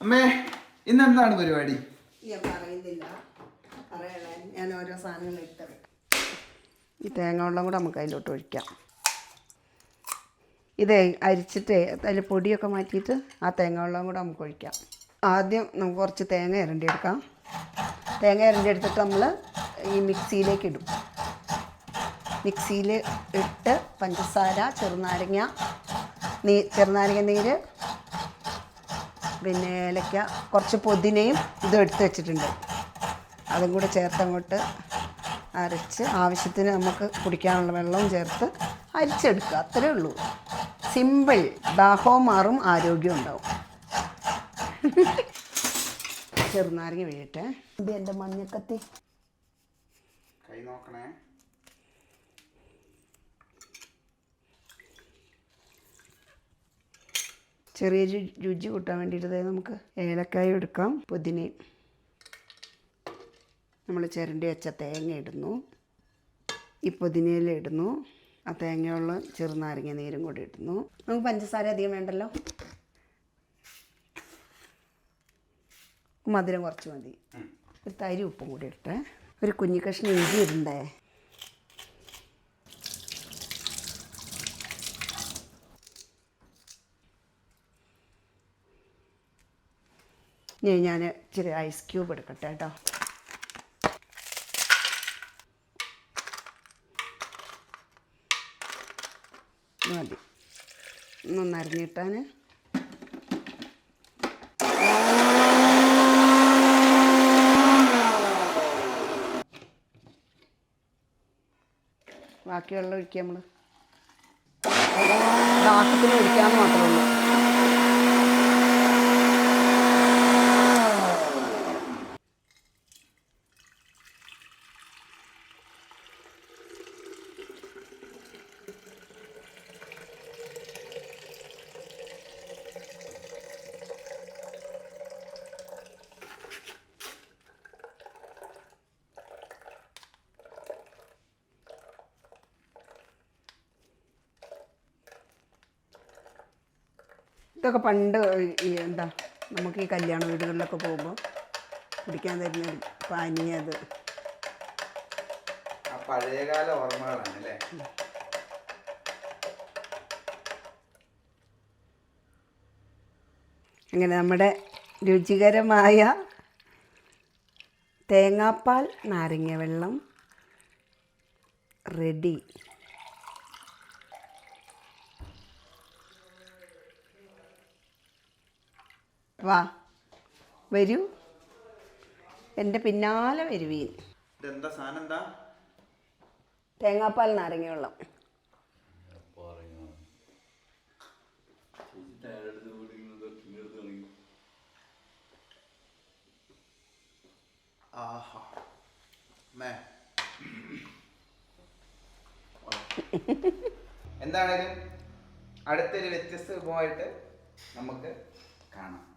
അമ്മേ ഇന്ന് എന്താണ് പരിപാടി? ഞാൻ പറയുന്നില്ല. പറയണേ ഞാൻ ഓരോ സാധനങ്ങൾ എടുത്തത് ഈ തേങ്ങ വെള്ളം കൂടെ നമുക്ക് അതിലോട്ട് ഒഴിക്കാം. ഇത് അരിച്ചിട്ട് അതിൽ പൊടിയൊക്കെ മാറ്റിയിട്ട് ആ തേങ്ങ വെള്ളം കൂടെ നമുക്ക് ഒഴിക്കാം. ആദ്യം നമുക്ക് കുറച്ച് തേങ്ങ ഇരണ്ടി എടുക്കാം തേങ്ങ ഇരണ്ടി എടുത്തിട്ട് നമ്മൾ ഈ മിക്സിയിലേക്ക് ഇടും. മിക്സിയിൽ ഇട്ട് പഞ്ചസാര ചെറുനാരങ്ങ നീ ചെറുനാരങ്ങ നീര് പിന്നെ ഏലക്ക കുറച്ച് പുതിനയും ഇതും എടുത്ത് വെച്ചിട്ടുണ്ട്. അതും കൂടെ ചേർത്ത് അങ്ങോട്ട് അരച്ച് ആവശ്യത്തിന് നമുക്ക് കുടിക്കാനുള്ള വെള്ളവും ചേർത്ത് അരിച്ചെടുക്കുക. അത്രേ ഉള്ളൂ. സിമ്പിൾ ദാഹവും മാറും ആരോഗ്യവും ഉണ്ടാവും. ചെറുനാരങ്ങ വീഴട്ടെ എന്റെ മഞ്ഞക്കത്തി. കൈ നോക്കണേ. ചെറിയ രുചി കൂട്ടാൻ വേണ്ടിയിട്ട് നമുക്ക് ഏലക്കായ എടുക്കാം. പുതിനയും നമ്മൾ ചിരണ്ടി വെച്ച തേങ്ങ ഇടുന്നു. ഈ പുതിനയില ഇടുന്നു. ആ തേങ്ങയുള്ള ചെറുനാരങ്ങ നീരും കൂടി ഇടുന്നു. നമുക്ക് പഞ്ചസാര അധികം വേണ്ടല്ലോ? മധുരം കുറച്ച് മതി. ഒരു തരി ഉപ്പും കൂടി ഇട്ടേ ഒരു കുഞ്ഞിക്കഷ്ണം ഇഞ്ചി ഇടണ്ടേ? ഇനി ഞാൻ ഇച്ചിരി ഐസ് ക്യൂബ് എടുക്കട്ടെ കേട്ടോ. മതി. ഒന്ന് ബാക്കിയുള്ള ഒഴിക്കുക നമ്മൾ ദാഹത്തിന് ഒഴിക്കാമെന്ന് മാത്രമേ ഉള്ളൂ. ഇതൊക്കെ പണ്ട് എന്താ നമുക്ക് ഈ കല്യാണ വീടുകളിലൊക്കെ പോകുമ്പോൾ കുടിക്കാൻ തരുന്ന പാനീയത് പഴയകാല ഓർമ്മകളാണ് അല്ലേ? അങ്ങനെ നമ്മുടെ രുചികരമായ തേങ്ങാപ്പാൽ നാരങ്ങ വെള്ളം റെഡി. വാ. വരൂ. എന്റെ പിന്നാലെ വരുവീൻ ഇതെന്താ സാധനം എന്താ? തേങ്ങാപ്പാൽ നാരങ്ങ വെള്ളം. ആഹാ. എന്താണേലും അടുത്തൊരു വ്യത്യസ്ത വിഭവമായിട്ട് നമുക്ക് കാണാം.